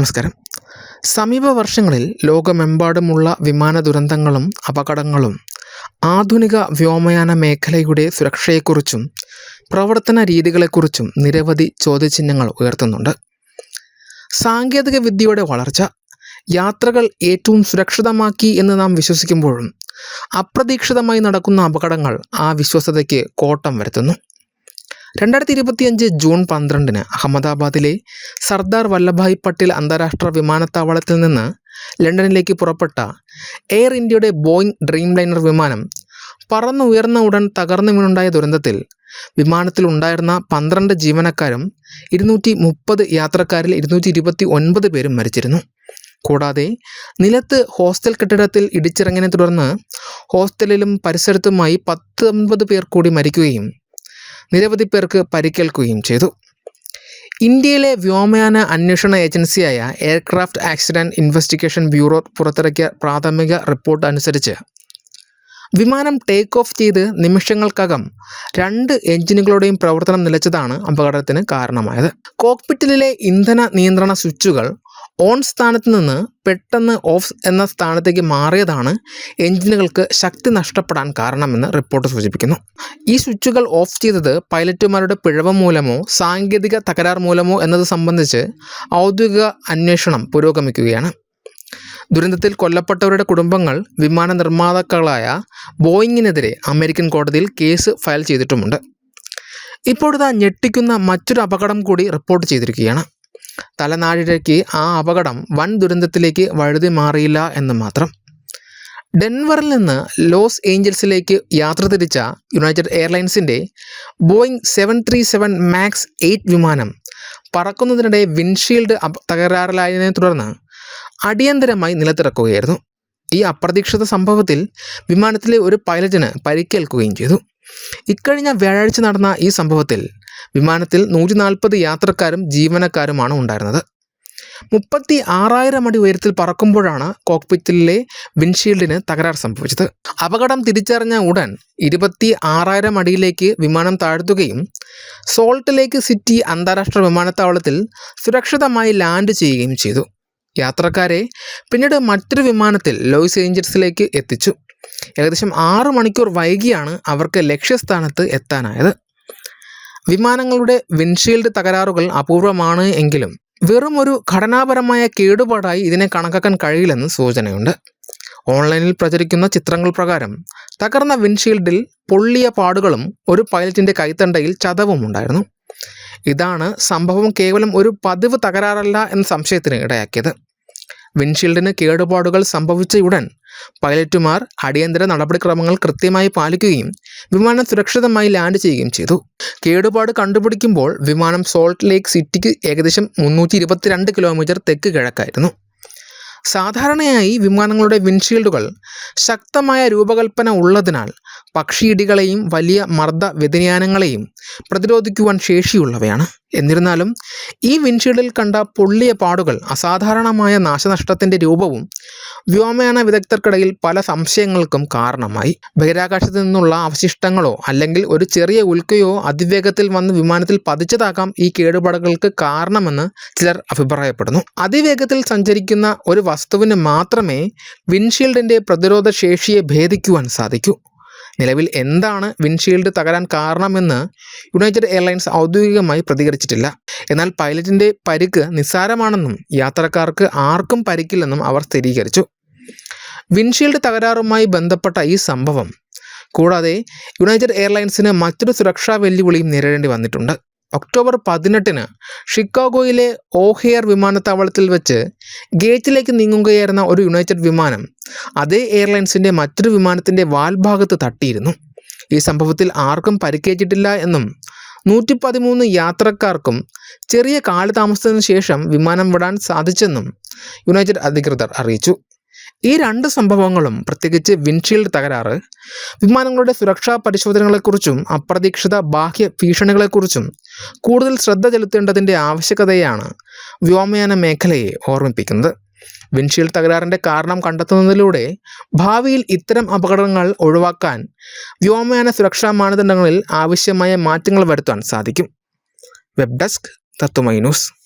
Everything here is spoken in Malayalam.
നമസ്കാരം. സമീപ വർഷങ്ങളിൽ ലോകമെമ്പാടുമുള്ള വിമാന ദുരന്തങ്ങളും അപകടങ്ങളും ആധുനിക വ്യോമയാന മേഖലയുടെ സുരക്ഷയെക്കുറിച്ചും പ്രവർത്തന രീതികളെക്കുറിച്ചും നിരവധി ചോദ്യചിഹ്നങ്ങൾ ഉയർത്തുന്നുണ്ട്. സാങ്കേതിക വിദ്യയുടെ വളർച്ച യാത്രകൾ ഏറ്റവും സുരക്ഷിതമാക്കി എന്ന് നാം വിശ്വസിക്കുമ്പോഴും അപ്രതീക്ഷിതമായി നടക്കുന്ന അപകടങ്ങൾ ആ വിശ്വസതയ്ക്ക് കോട്ടം വരുത്തുന്നു. രണ്ടായിരത്തി ഇരുപത്തിയഞ്ച് ജൂൺ പന്ത്രണ്ടിന് അഹമ്മദാബാദിലെ സർദാർ വല്ലഭായ് പട്ടേൽ അന്താരാഷ്ട്ര വിമാനത്താവളത്തിൽ നിന്ന് ലണ്ടനിലേക്ക് പുറപ്പെട്ട എയർ ഇന്ത്യയുടെ ബോയിങ് ഡ്രീം ലൈനർ വിമാനം പറന്നുയർന്ന ഉടൻ തകർന്നു വീണുണ്ടായ ദുരന്തത്തിൽ വിമാനത്തിൽ ഉണ്ടായിരുന്ന പന്ത്രണ്ട് ജീവനക്കാരും ഇരുന്നൂറ്റി മുപ്പത് യാത്രക്കാരിൽ ഇരുന്നൂറ്റി ഇരുപത്തി ഒൻപത് പേരും മരിച്ചിരുന്നു. കൂടാതെ നിലത്ത് ഹോസ്റ്റൽ കെട്ടിടത്തിൽ ഇടിച്ചിറങ്ങിനെ തുടർന്ന് ഹോസ്റ്റലിലും പരിസരത്തുമായി പത്തൊൻപത് പേർ കൂടി മരിക്കുകയും നിരവധി പേർക്ക് പരിക്കേൽക്കുകയും ചെയ്തു. ഇന്ത്യയിലെ വ്യോമയാന അന്വേഷണ ഏജൻസിയായ എയർക്രാഫ്റ്റ് ആക്സിഡന്റ് ഇൻവെസ്റ്റിഗേഷൻ ബ്യൂറോ പുറത്തിറക്കിയ പ്രാഥമിക റിപ്പോർട്ട് അനുസരിച്ച് വിമാനം ടേക്ക് ഓഫ് ചെയ്ത് നിമിഷങ്ങൾക്കകം രണ്ട് എഞ്ചിനുകളുടെയും പ്രവർത്തനം നിലച്ചതാണ് അപകടത്തിന് കാരണമായത്. കോക്പിറ്റിലെ ഇന്ധന നിയന്ത്രണ സ്വിച്ചുകൾ ഓൺ സ്ഥാനത്ത് നിന്ന് പെട്ടെന്ന് ഓഫ് എന്ന സ്ഥാനത്തേക്ക് മാറിയതാണ് എഞ്ചിനുകൾക്ക് ശക്തി നഷ്ടപ്പെടാൻ കാരണമെന്ന് റിപ്പോർട്ട് സൂചിപ്പിക്കുന്നു. ഈ സ്വിച്ചുകൾ ഓഫ് ചെയ്തത് പൈലറ്റുമാരുടെ പിഴവ് മൂലമോ സാങ്കേതിക തകരാർ മൂലമോ എന്നത് സംബന്ധിച്ച് ഔദ്യോഗിക അന്വേഷണം പുരോഗമിക്കുകയാണ്. ദുരന്തത്തിൽ കൊല്ലപ്പെട്ടവരുടെ കുടുംബങ്ങൾ വിമാന നിർമ്മാതാക്കളായ ബോയിങ്ങിനെതിരെ അമേരിക്കൻ കോടതിയിൽ കേസ് ഫയൽ ചെയ്തിട്ടുമുണ്ട്. ഇപ്പോഴത്തെ ഞെട്ടിക്കുന്ന മറ്റൊരു അപകടം കൂടി റിപ്പോർട്ട് ചെയ്തിരിക്കുകയാണ്. തലനാഴിഴയ്ക്ക് ആ അപകടം വൻ ദുരന്തത്തിലേക്ക് വഴുതി മാറിയില്ല എന്ന് മാത്രം. ഡെൻവറിൽ നിന്ന് ലോസ് ഏഞ്ചൽസിലേക്ക് യാത്ര തിരിച്ച United എയർലൈൻസിന്റെ Boeing seven three seven max eight വിമാനം പറക്കുന്നതിനിടെ വിൻഷീൽഡ് തകരാറിലായതിനെ തുടർന്ന് അടിയന്തരമായി നിലത്തിറക്കുകയായിരുന്നു. ഈ അപ്രതീക്ഷിത സംഭവത്തിൽ വിമാനത്തിലെ ഒരു പൈലറ്റിന് പരിക്കേൽക്കുകയും ചെയ്തു. ഇക്കഴിഞ്ഞ വ്യാഴാഴ്ച നടന്ന ഈ സംഭവത്തിൽ വിമാനത്തിൽ നൂറ്റി നാൽപ്പത് യാത്രക്കാരും ജീവനക്കാരുമാണ് ഉണ്ടായിരുന്നത്. മുപ്പത്തി ആറായിരം അടി ഉയരത്തിൽ പറക്കുമ്പോഴാണ് കോക്പിറ്റിലെ വിൻഷീൽഡിന് തകരാർ സംഭവിച്ചത്. അപകടം തിരിച്ചറിഞ്ഞ ഉടൻ ഇരുപത്തി ആറായിരം അടിയിലേക്ക് വിമാനം താഴ്ത്തുകയും സോൾട്ട് ലേക്ക് സിറ്റി അന്താരാഷ്ട്ര വിമാനത്താവളത്തിൽ സുരക്ഷിതമായി ലാൻഡ് ചെയ്യുകയും ചെയ്തു. യാത്രക്കാരെ പിന്നീട് മറ്റൊരു വിമാനത്തിൽ ലോസ് ഏഞ്ചൽസിലേക്ക് എത്തിച്ചു. ഏകദേശം ആറ് മണിക്കൂർ വൈകിയാണ് അവർക്ക് ലക്ഷ്യസ്ഥാനത്ത് എത്താനായത്. വിമാനങ്ങളുടെ വിൻഷീൽഡ് തകരാറുകൾ അപൂർവമാണ് എങ്കിലും വെറും ഒരു ഘടനാപരമായ കേടുപാടായി ഇതിനെ കണക്കാക്കാൻ കഴിയില്ലെന്ന് സൂചനയുണ്ട്. ഓൺലൈനിൽ പ്രചരിക്കുന്ന ചിത്രങ്ങൾ പ്രകാരം തകർന്ന വിൻഷീൽഡിൽ പൊള്ളിയ പാടുകളും ഒരു പൈലറ്റിന്റെ കൈത്തണ്ടയിൽ ചതവും ഉണ്ടായിരുന്നു. ഇതാണ് സംഭവം കേവലം ഒരു പതിവ് തകരാറല്ല എന്ന സംശയത്തിന് ഇടയാക്കിയത്. വിൻഷീൽഡിന് കേടുപാടുകൾ സംഭവിച്ച ഉടൻ പൈലറ്റുമാർ അടിയന്തര നടപടിക്രമങ്ങൾ കൃത്യമായി പാലിക്കുകയും വിമാനം സുരക്ഷിതമായി ലാൻഡ് ചെയ്യുകയും ചെയ്തു. കേടുപാട് കണ്ടുപിടിക്കുമ്പോൾ വിമാനം സോൾട്ട് ലേക്ക് സിറ്റിക്ക് ഏകദേശം മുന്നൂറ്റി ഇരുപത്തിരണ്ട് കിലോമീറ്റർ തെക്ക് കിഴക്കായിരുന്നു. സാധാരണയായി വിമാനങ്ങളുടെ വിൻഷീൽഡുകൾ ശക്തമായ രൂപകൽപ്പന ഉള്ളതിനാൽ പക്ഷിയിടികളെയും വലിയ മർദ്ദ വ്യതിയാനങ്ങളെയും പ്രതിരോധിക്കുവാൻ ശേഷിയുള്ളവയാണ്. എന്നിരുന്നാലും ഈ വിൻഷീൽഡിൽ കണ്ട പൊള്ളിയ പാടുകൾ അസാധാരണമായ നാശനഷ്ടത്തിന്റെ രൂപവും വ്യോമയാന വിദഗ്ധർക്കിടയിൽ പല സംശയങ്ങൾക്കും കാരണമായി. ബഹിരാകാശത്ത് നിന്നുള്ള അവശിഷ്ടങ്ങളോ അല്ലെങ്കിൽ ഒരു ചെറിയ ഉൽക്കയോ അതിവേഗത്തിൽ വന്ന് വിമാനത്തിൽ പതിച്ചതാകാം ഈ കേടുപാടുകൾക്ക് കാരണമെന്ന് ചിലർ അഭിപ്രായപ്പെടുന്നു. അതിവേഗത്തിൽ സഞ്ചരിക്കുന്ന ഒരു വസ്തുവിന് മാത്രമേ വിൻഷീൽഡിന്റെ പ്രതിരോധ ശേഷിയെ ഭേദിക്കുവാൻ സാധിക്കൂ. നിലവിൽ എന്താണ് വിൻഷീൽഡ് തകരാൻ കാരണമെന്ന് യുണൈറ്റഡ് എയർലൈൻസ് ഔദ്യോഗികമായി പ്രതികരിച്ചിട്ടില്ല. എന്നാൽ പൈലറ്റിന്റെ പരിക്ക് നിസ്സാരമാണെന്നും യാത്രക്കാർക്ക് ആർക്കും പരിക്കില്ലെന്നും അവർ സ്ഥിരീകരിച്ചു. വിൻഷീൽഡ് തകരാറുമായി ബന്ധപ്പെട്ട ഈ സംഭവം കൂടാതെ യുണൈറ്റഡ് എയർലൈൻസിന് മറ്റൊരു സുരക്ഷാ വെല്ലുവിളിയും നേരിടേണ്ടി വന്നിട്ടുണ്ട്. ഒക്ടോബർ പതിനെട്ടിന് ഷിക്കാഗോയിലെ ഓഹെയർ വിമാനത്താവളത്തിൽ വെച്ച് ഗേറ്റിലേക്ക് നീങ്ങുകയായിരുന്ന ഒരു യുണൈറ്റഡ് വിമാനം അതേ എയർലൈൻസിന്റെ മറ്റൊരു വിമാനത്തിന്റെ വാൽഭാഗത്ത് തട്ടിയിരുന്നു. ഈ സംഭവത്തിൽ ആർക്കും പരിക്കേറ്റിട്ടില്ല എന്നും നൂറ്റി പതിമൂന്ന് യാത്രക്കാർക്കും ചെറിയ കാലതാമസത്തിന് ശേഷം വിമാനം വിടാൻ സാധിച്ചെന്നും യുണൈറ്റഡ് അധികൃതർ അറിയിച്ചു. ഈ രണ്ട് സംഭവങ്ങളും പ്രത്യേകിച്ച് വിൻഷീൽഡ് തകരാറ് വിമാനങ്ങളുടെ സുരക്ഷാ പരിശോധനകളെക്കുറിച്ചും അപ്രതീക്ഷിത ബാഹ്യ ഭീഷണികളെക്കുറിച്ചും കൂടുതൽ ശ്രദ്ധ ചെലുത്തേണ്ടതിന്റെ ആവശ്യകതയാണ് വ്യോമയാന മേഖലയെ ഓർമ്മിപ്പിക്കുന്നത്. വിൻഷീൽഡ് തകരാറിന്റെ കാരണം കണ്ടെത്തുന്നതിലൂടെ ഭാവിയിൽ ഇത്തരം അപകടങ്ങൾ ഒഴിവാക്കാൻ വ്യോമയാന സുരക്ഷാ മാനദണ്ഡങ്ങളിൽ ആവശ്യമായ മാറ്റങ്ങൾ വരുത്താൻ സാധിക്കും. Web desk തത്വമൈനൂസ്